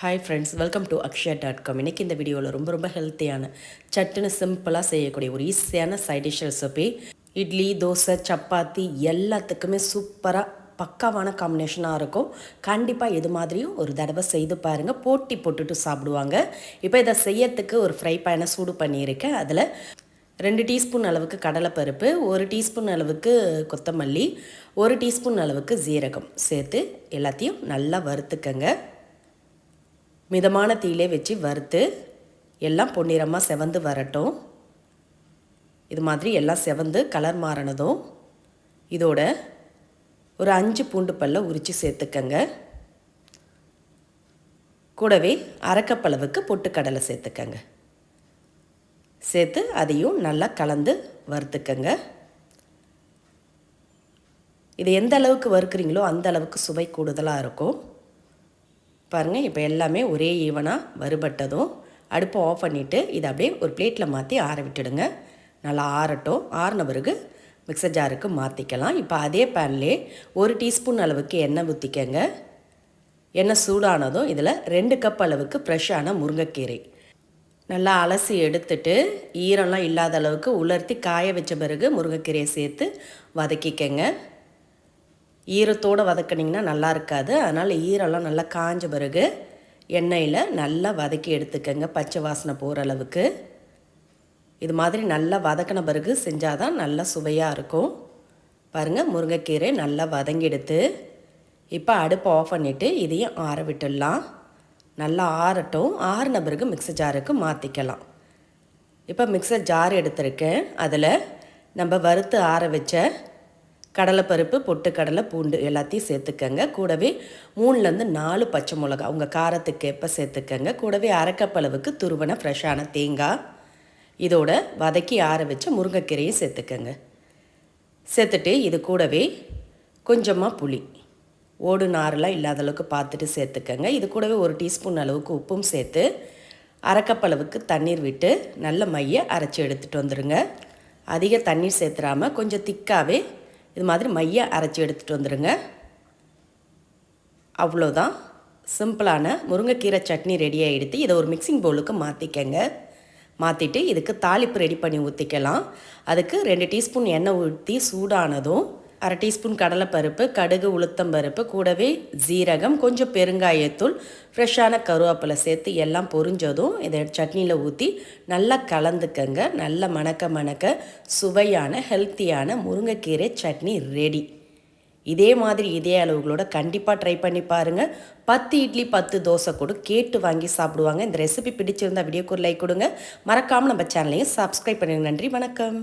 Hi friends welcome to Akshaya dot com இன்றைக்கி இந்த வீடியோவில் ரொம்ப ரொம்ப ஹெல்த்தியான சட்டுன்னு சிம்பிளாக செய்யக்கூடிய ஒரு ஈஸியான side dish recipe idli dosa chapati எல்லாத்துக்குமே சூப்பராக பக்காவான காம்பினேஷனாக இருக்கும். கண்டிப்பாக இது மாதிரியும் ஒரு தடவை செய்து பாருங்கள் போட்டி போட்டுட்டு சாப்பிடுவாங்க. இப்போ இதை செய்யறதுக்கு ஒரு ஃப்ரை பேனை சூடு பண்ணியிருக்கேன். அதில் ரெண்டு டீஸ்பூன் அளவுக்கு கடலைப்பருப்பு ஒரு டீஸ்பூன் அளவுக்கு கொத்தமல்லி ஒரு டீஸ்பூன் அளவுக்கு ஜீரகம் சேர்த்து எல்லாத்தையும் நல்லா வறுத்துக்கங்க. மிதமான தீயிலே வச்சு வறுத்து எல்லாம் பொன்னிறமாக செவந்து வரட்டும். இது மாதிரி எல்லாம் செவந்து கலர் மாறினதும் இதோட ஒரு அஞ்சு பூண்டு பல்ல உரித்து சேர்த்துக்கங்க. கூடவே அரக்கப்பளவுக்கு பொட்டுக்கடலை சேர்த்துக்கங்க. சேர்த்து அதையும் நல்லா கலந்து வறுத்துக்கங்க. இது எந்த அளவுக்கு வறுக்கிறீங்களோ அந்த அளவுக்கு சுவை கூடுதலாக இருக்கும். பாருங்கள் இப்போ எல்லாமே ஒரே ஈவனாக வறுபட்டதும் அடுப்பை ஆஃப் பண்ணிவிட்டு இதை அப்படியே ஒரு பிளேட்டில் மாற்றி ஆற விட்டுடுங்க. நல்லா ஆறட்டும். ஆறின பிறகு மிக்சர் ஜாருக்கு மாற்றிக்கலாம் இப்போ அதே பேன்லேயே ஒரு டீஸ்பூன் அளவுக்கு எண்ணெய் ஊற்றிக்கங்க எண்ணெய் சூடானதும் இதில் ரெண்டு கப் அளவுக்கு ஃப்ரெஷ்ஷான முருங்கைக்கீரை. நல்லா அலசி எடுத்துட்டு ஈரம்லாம் இல்லாத அளவுக்கு உலர்த்தி காய வச்ச பிறகு முருங்கைக்கீரையை சேர்த்து வதக்கிக்கங்க. ஈரத்தோடு வதக்கினிங்கன்னா நல்லா இருக்காது. அதனால் ஈரெல்லாம் நல்லா காஞ்ச பிறகு எண்ணெயில் நல்லா வதக்கி எடுத்துக்கங்க பச்சை வாசனை போகிற அளவுக்கு. இது மாதிரி நல்லா வதக்கின பிறகு செஞ்சால் தான் நல்லா சுவையாக இருக்கும். பாருங்கள் முருங்கைக்கீரை நல்லா வதங்கி எடுத்து இப்போ அடுப்பை ஆஃப் பண்ணிவிட்டு இதையும் ஆற விட்டுடலாம். நல்லா ஆறட்டும். ஆறின பிறகு மிக்சர் ஜாருக்கு மாற்றிக்கலாம் இப்போ மிக்சர் ஜார் எடுத்திருக்கேன். அதில் நம்ம வறுத்து ஆற வச்ச கடலைப்பருப்பு பொட்டுக்கடலை பூண்டு எல்லாத்தையும் சேர்த்துக்கங்க. கூடவே மூணுலேருந்து நாலு பச்சை மிளகா உங்கள் காரத்துக்கு எப்போ சேர்த்துக்கங்க. கூடவே அரைக்கப்பளவுக்கு துருவன ஃப்ரெஷ்ஷான தேங்காய். இதோட வதக்கி ஆற வச்ச முருங்கைக்கீரையும் சேர்த்துக்கங்க. சேர்த்துட்டு இது கூடவே கொஞ்சமாக புளி. ஓடு நாரெலாம் இல்லாத அளவுக்கு பார்த்துட்டு சேர்த்துக்கங்க. இது கூடவே ஒரு டீஸ்பூன் அளவுக்கு உப்பும் சேர்த்து அரைக்கப்பளவுக்கு தண்ணீர் விட்டு நல்ல மைய அரைச்சி எடுத்துகிட்டு வந்துடுங்க அதிக தண்ணீர் சேர்த்துறாமல் கொஞ்சம் திக்காகவே இது மாதிரி மைய அரைச்சி எடுத்துகிட்டு வந்துடுங்க அவ்வளோதான் சிம்பிளான முருங்கைக்கீரை சட்னி ரெடி ஆகிடுத்து இதை ஒரு மிக்சிங் பவுலுக்கு மாற்றிக்கங்க மாற்றிட்டு இதுக்கு தாளிப்பு ரெடி பண்ணி ஊற்றிக்கலாம் அதுக்கு ரெண்டு டீஸ்பூன் எண்ணெய் ஊற்றி சூடானதும் அரை டீஸ்பூன் கடலைப்பருப்பு கடுகு உளுத்தம் பருப்பு கூடவே ஜீரகம் கொஞ்சம் பெருங்காயத்தூள் ஃப்ரெஷ்ஷான கருவேப்பிலை சேர்த்து எல்லாம் பொரிஞ்சதும் இதை சட்னியில் ஊற்றி நல்லா கலந்துக்கங்க. நல்லா மணக்க மணக்க சுவையான ஹெல்த்தியான முருங்கைக்கீரை சட்னி ரெடி இதே மாதிரி இதே அளவுகளோட கண்டிப்பாக ட்ரை பண்ணி பாருங்கள் பத்து இட்லி பத்து தோசை கூட கேட்டு வாங்கி சாப்பிடுவாங்க. இந்த ரெசிபி பிடிச்சிருந்தா வீடியோக்கு ஒரு லைக் கொடுங்க. மறக்காமல் நம்ம சேனலையும் சப்ஸ்கிரைப் பண்ணுங்க நன்றி வணக்கம்.